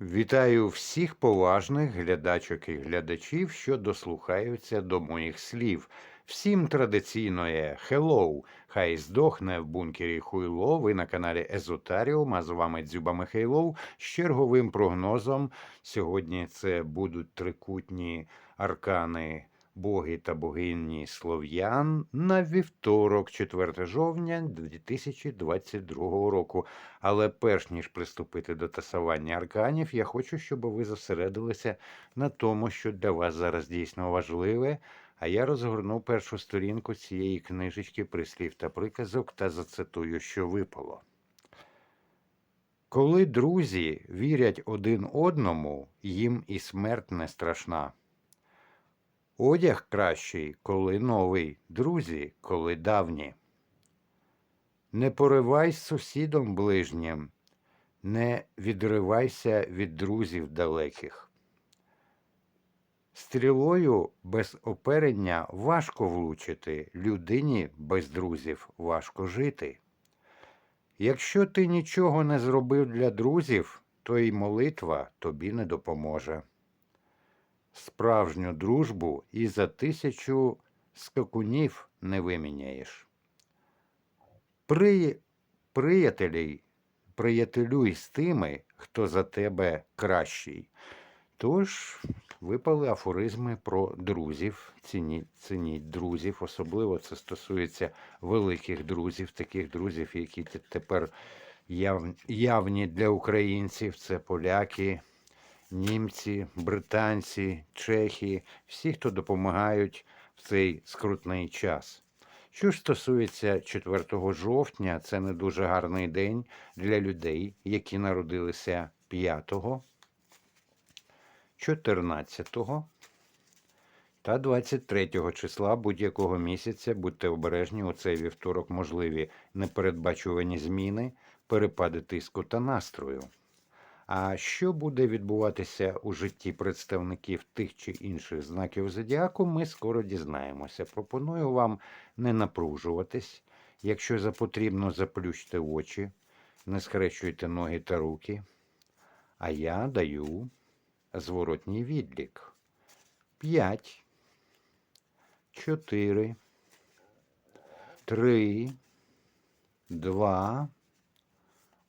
Вітаю всіх поважних глядачок і глядачів, що дослухаються до моїх слів. Всім традиційно є «Hello», хай здохне в бункері Хуйло. Ви на каналі Езотаріум, а з вами Дзюба Михайлов з черговим прогнозом. Сьогодні це будуть трикутні аркани боги та богині слов'ян на вівторок, 4 жовтня 2022 року. Але перш ніж приступити до тасування арканів, я хочу, щоб ви зосередилися на тому, що для вас зараз дійсно важливе. А я розгорну першу сторінку цієї книжечки прислів та приказок та зацитую, що випало. Коли друзі вірять один одному, їм і смерть не страшна. Одяг кращий, коли новий, друзі, коли давні. Не поривай з сусідом ближнім, не відривайся від друзів далеких. Стрілою без оперення важко влучити, людині без друзів важко жити. Якщо ти нічого не зробив для друзів, то й молитва тобі не допоможе. Справжню дружбу і за тисячу скакунів не виміняєш. При... Приятелі, приятелюй з тими, хто за тебе кращий. Тож випали афоризми про друзів. Цініть, цініть друзів, особливо це стосується великих друзів, таких друзів, які тепер явні для українців. Це поляки, німці, британці, чехи, всі, хто допомагають в цей скрутний час. Що ж стосується 4 жовтня, це не дуже гарний день для людей, які народилися 5, 14 та 23 числа будь-якого місяця. Будьте обережні у цей вівторок можливі непередбачувані зміни, перепади тиску та настрою. А що буде відбуватися у житті представників тих чи інших знаків зодіаку, ми скоро дізнаємося. Пропоную вам не напружуватись. Якщо за потрібно, заплющте очі, не схрещуйте ноги та руки. А я даю зворотній відлік. П'ять, чотири, три, два,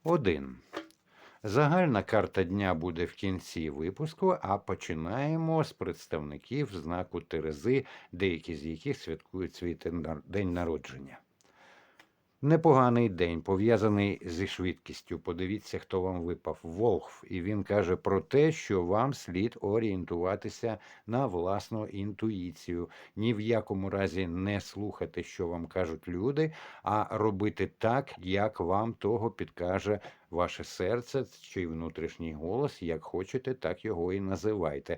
один. Загальна карта дня буде в кінці випуску, а починаємо з представників знаку Терези, деякі з яких святкують свій день народження. Непоганий день, пов'язаний зі швидкістю. Подивіться, хто вам випав. Волхв. І він каже про те, що вам слід орієнтуватися на власну інтуїцію. Ні в якому разі не слухати, що вам кажуть люди, а робити так, як вам того підкаже ваше серце чи внутрішній голос. Як хочете, так його і називайте.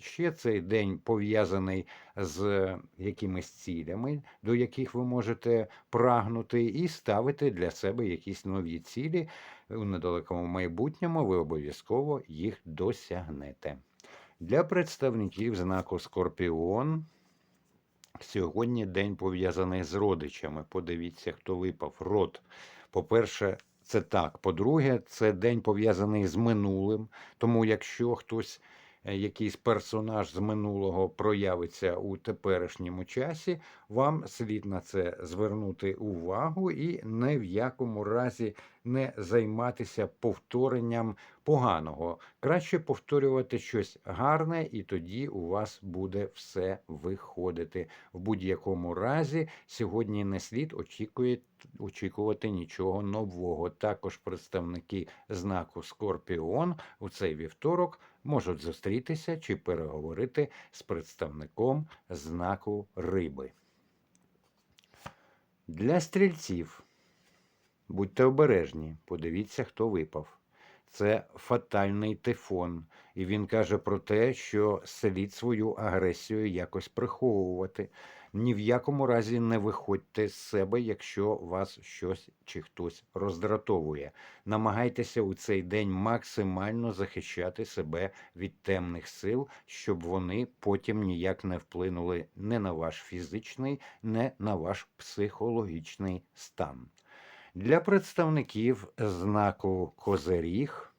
Ще цей день пов'язаний з якимись цілями, до яких ви можете прагнути, і ставити для себе якісь нові цілі у недалекому майбутньому. Ви обов'язково їх досягнете. Для представників знаку Скорпіон. Сьогодні день пов'язаний з родичами. Подивіться, хто випав. Род. По-перше, це так. По-друге, це день пов'язаний з минулим. Тому якщо хтось, е, якийсь персонаж з минулого проявиться у теперішньому часі, вам слід на це звернути увагу і ні в якому разі не займатися повторенням поганого. Краще повторювати щось гарне, і тоді у вас буде все виходити. В будь-якому разі сьогодні не слід очікувати нічого нового. Також представники знаку Скорпіон у цей вівторок можуть зустрітися чи переговорити з представником знаку Риби. Для стрільців будьте обережні, подивіться, хто випав. Це фатальний тифон, і він каже про те, що слід свою агресію якось приховувати. Ні в якому разі не виходьте з себе, якщо вас щось чи хтось роздратовує. Намагайтеся у цей день максимально захищати себе від темних сил, щоб вони потім ніяк не вплинули не на ваш фізичний, не на ваш психологічний стан. Для представників знаку Козиріг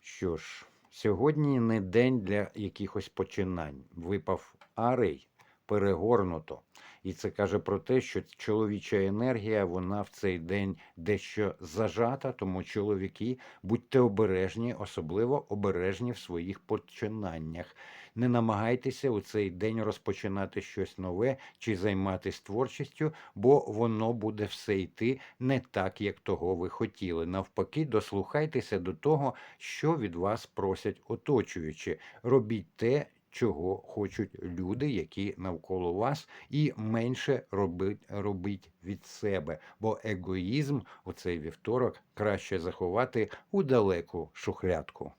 Що ж, сьогодні не день для якихось починань. Випав арей, перегорнуто. І це каже про те, що чоловіча енергія, вона в цей день дещо зажата, тому чоловіки, будьте обережні, особливо обережні в своїх починаннях. Не намагайтеся у цей день розпочинати щось нове чи займатися творчістю, бо воно буде все йти не так, як того ви хотіли. Навпаки, дослухайтеся до того, що від вас просять оточуючі. Робіть те, чого хочуть люди, які навколо вас, і менше робить, робить від себе. Бо егоїзм у цей вівторок краще заховати у далеку шухлядку.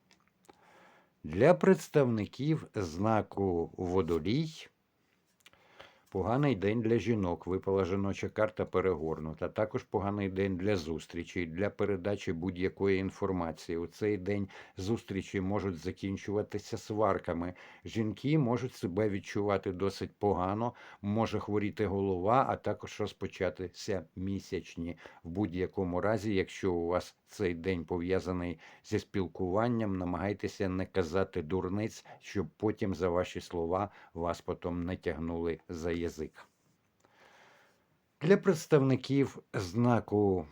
Для представників знаку водолій поганий день для жінок. Випала жіноча карта перегорнута. Також поганий день для зустрічей, для передачі будь-якої інформації. У цей день зустрічі можуть закінчуватися сварками. Жінки можуть себе відчувати досить погано, може хворіти голова, а також розпочатися місячні. В будь-якому разі, якщо у вас цей день пов'язаний зі спілкуванням, намагайтеся не казати дурниць, щоб потім за ваші слова вас потім не тягнули за язик. Для представників знаку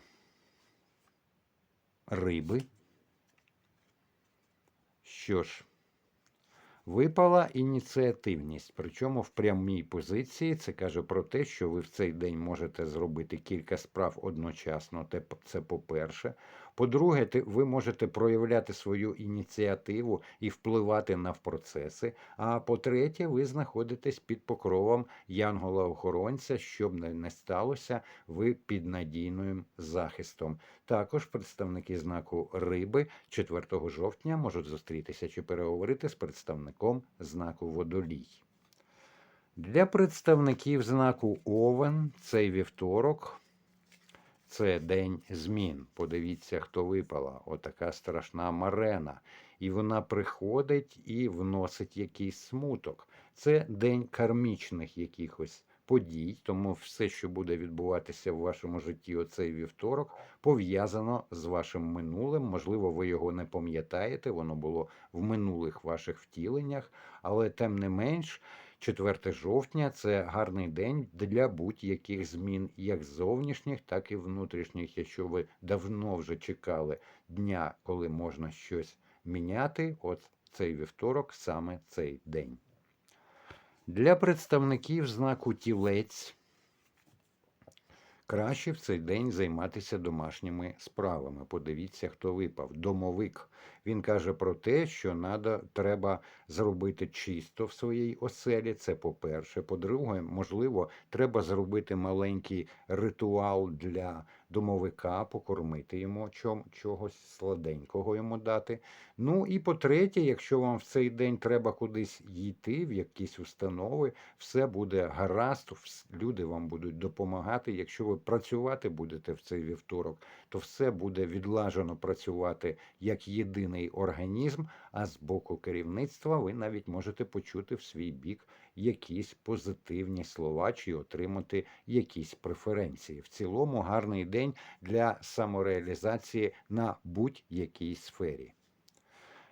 риби. Що ж, випала ініціативність, причому в прямій позиції це каже про те, що ви в цей день можете зробити кілька справ одночасно. Це по-перше. По-друге, ви можете проявляти свою ініціативу і впливати на процеси. А по-третє, ви знаходитесь під покровом янгола-охоронця, щоб не, сталося, ви під надійним захистом. Також представники знаку риби 4 жовтня можуть зустрітися чи переговорити з представником знаку водолій. Для представників знаку Овен цей вівторок це день змін. Подивіться, хто випала. Отака страшна марена. І вона приходить і вносить якийсь смуток. Це день кармічних якихось подій, тому все, що буде відбуватися в вашому житті оцей вівторок, пов'язано з вашим минулим. Можливо, ви його не пам'ятаєте, воно було в минулих ваших втіленнях, але тим не менш. 4 жовтня це гарний день для будь-яких змін, як зовнішніх, так і внутрішніх. Якщо ви давно вже чекали дня, коли можна щось міняти, от цей вівторок саме цей день. Для представників знаку тілець краще в цей день займатися домашніми справами. Подивіться, хто випав. Домовик. Він каже про те, що надо, треба зробити чисто в своїй оселі. Це по-перше. По-друге, можливо, треба зробити маленький ритуал для домовика, покормити йому чом, чогось сладенького йому дати. Ну і по-третє, якщо вам в цей день треба кудись йти, в якісь установи, все буде гаразд, люди вам будуть допомагати. Якщо ви працювати будете в цей вівторок, то все буде відлажено працювати як єдиний організм, а з боку керівництва ви навіть можете почути в свій бік якісь позитивні слова чи отримати якісь преференції. В цілому гарний день для самореалізації на будь-якій сфері.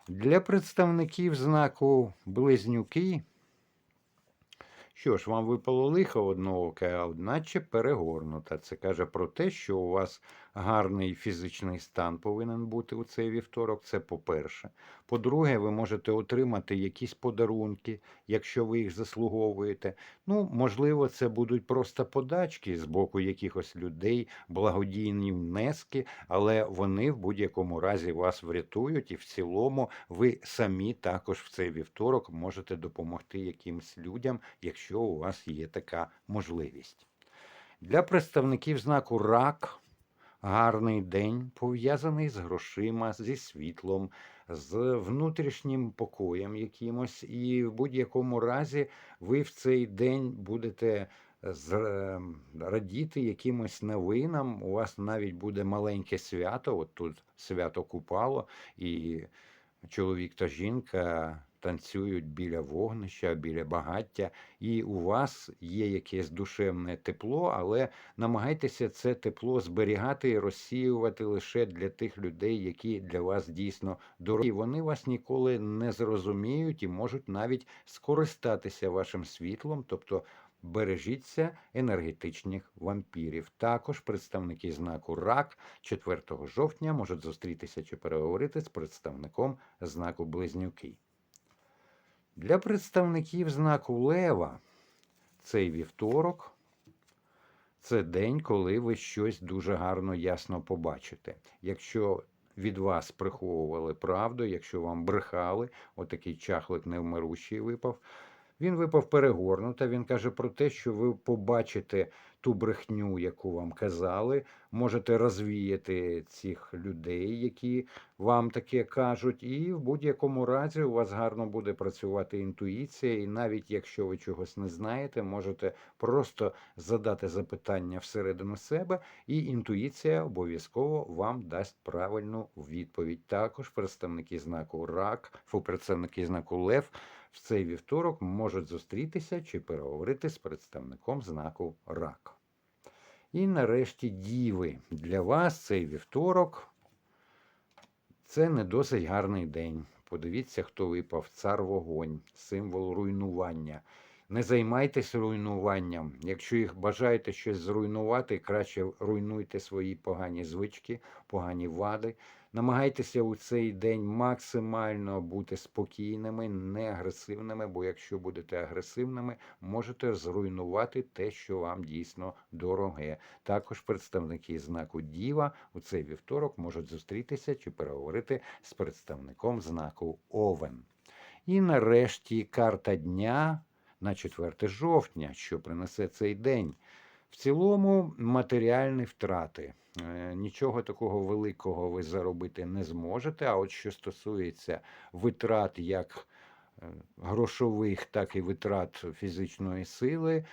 Для представників знаку близнюки. Що ж, вам випало лихо однооке, а одначе перегорнута. Це каже про те, що у вас гарний фізичний стан повинен бути у цей вівторок. Це по-перше. По-друге, ви можете отримати якісь подарунки, якщо ви їх заслуговуєте. Ну, можливо, це будуть просто подачки з боку якихось людей, благодійні внески, але вони в будь-якому разі вас врятують, і в цілому ви самі також в цей вівторок можете допомогти якимсь людям, якщо у вас є така можливість. Для представників знаку рак гарний день пов'язаний з грошима, зі світлом, з внутрішнім покоєм якимось, і в будь-якому разі ви в цей день будете ем, радіти якимось новинам. У вас навіть буде маленьке свято. От тут свято Купало, і чоловік та жінка танцюють біля вогнища, біля багаття, і у вас є якесь душевне тепло, але намагайтеся це тепло зберігати і розсіювати лише для тих людей, які для вас дійсно дорогі. Вони вас ніколи не зрозуміють і можуть навіть скористатися вашим світлом, тобто бережіться енергетичних вампірів. Також представники знаку РАК 4 жовтня можуть зустрітися чи переговорити з представником знаку Близнюки. Для представників знаку Лева цей вівторок це день, коли ви щось дуже гарно ясно побачите. Якщо від вас приховували правду, якщо вам брехали, отакий чахлик невмирущий випав. Він випав перегорнуто. Він каже про те, що ви побачите ту брехню, яку вам казали, можете розвіяти цих людей, які вам таке кажуть, і в будь-якому разі у вас гарно буде працювати інтуїція, і навіть якщо ви чогось не знаєте, можете просто задати запитання всередину себе, і інтуїція обов'язково вам дасть правильну відповідь. Також представники знаку РАК, представники знаку ЛЕВ в цей вівторок можуть зустрітися чи переговорити з представником знаку РАК. І нарешті діви. Для вас цей вівторок це не досить гарний день. Подивіться, хто випав цар вогонь, символ руйнування. Не займайтесь руйнуванням. Якщо їх бажаєте щось зруйнувати, краще руйнуйте свої погані звички, погані вади. Намагайтеся у цей день максимально бути спокійними, не агресивними, бо якщо будете агресивними, можете зруйнувати те, що вам дійсно дороге. Також представники знаку Діва у цей вівторок можуть зустрітися чи переговорити з представником знаку Овен. І нарешті карта дня на 4 жовтня, що принесе цей день. В цілому матеріальні втрати. Е, Нічого такого великого ви заробити не зможете. А от що стосується витрат як е, грошових, так і витрат фізичної сили,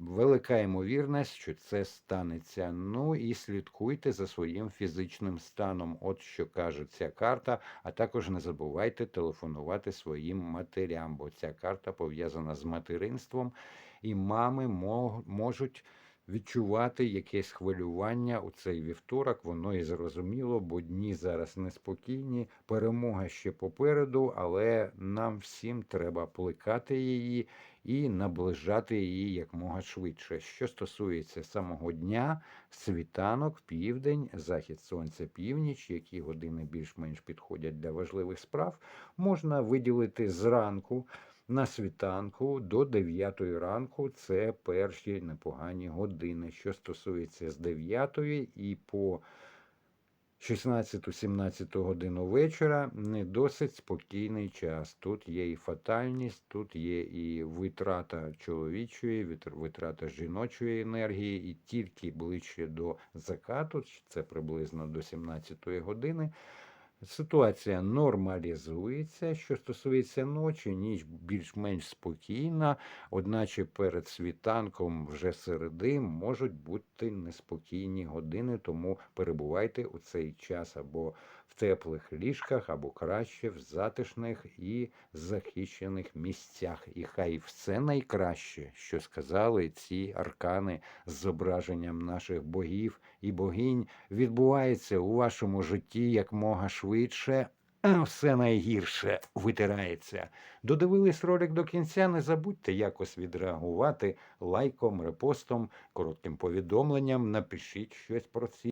велика ймовірність, що це станеться. Ну і слідкуйте за своїм фізичним станом. От що каже ця карта. А також не забувайте телефонувати своїм матерям, бо ця карта пов'язана з материнством, і мами мо- можуть відчувати якесь хвилювання у цей вівторок. Воно і зрозуміло, бо дні зараз неспокійні, перемога ще попереду, але нам всім треба плекати її і наближати її якмога швидше. Що стосується самого дня, світанок, південь, захід сонця, північ, які години більш-менш підходять для важливих справ, можна виділити зранку. На світанку до 9 ранку це перші непогані години. Що стосується з 9 і по 16-17 годину вечора не досить спокійний час. Тут є і фатальність, тут є і витрата чоловічої, витрата жіночої енергії, і тільки ближче до закату, це приблизно до 17 години. Ситуація нормалізується. Що стосується ночі, ніч більш-менш спокійна, одначе перед світанком вже середи можуть бути неспокійні години, тому перебувайте у цей час або в теплих ліжках, або краще в затишних і захищених місцях. І хай все найкраще, що сказали ці аркани з зображенням наших богів і богинь, відбувається у вашому житті якмога швидше. А все найгірше витирається. Додивились ролик до кінця. Не забудьте якось відреагувати лайком, репостом, коротким повідомленням. Напишіть щось про ці